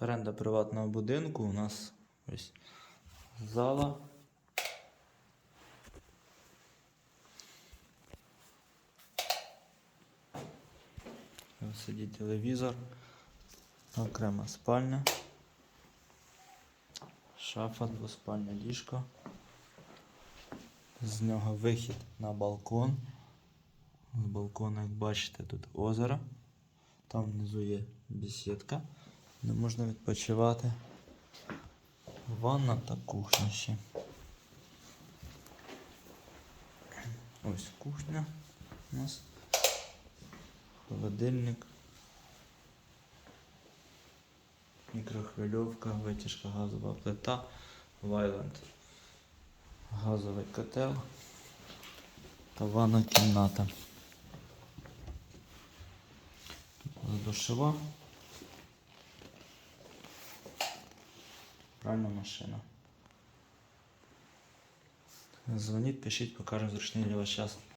Оренда приватного будинку. У нас ось зала. Ось Сидить телевізор. Окрема спальня. Шафа, двоспальне ліжко. З нього вихід на балкон. З балкона, як бачите, тут озеро. Там внизу є бесідка, де можна відпочивати. Ванна та кухня ще. Ось кухня у нас. Холодильник. Мікрохвильовка, витяжка газова плита, Вайленд. Газовий котел та ванна кімната. Тут душова. Пральна машина. Дзвоніть, пишіть, покажемо зручний для вас час.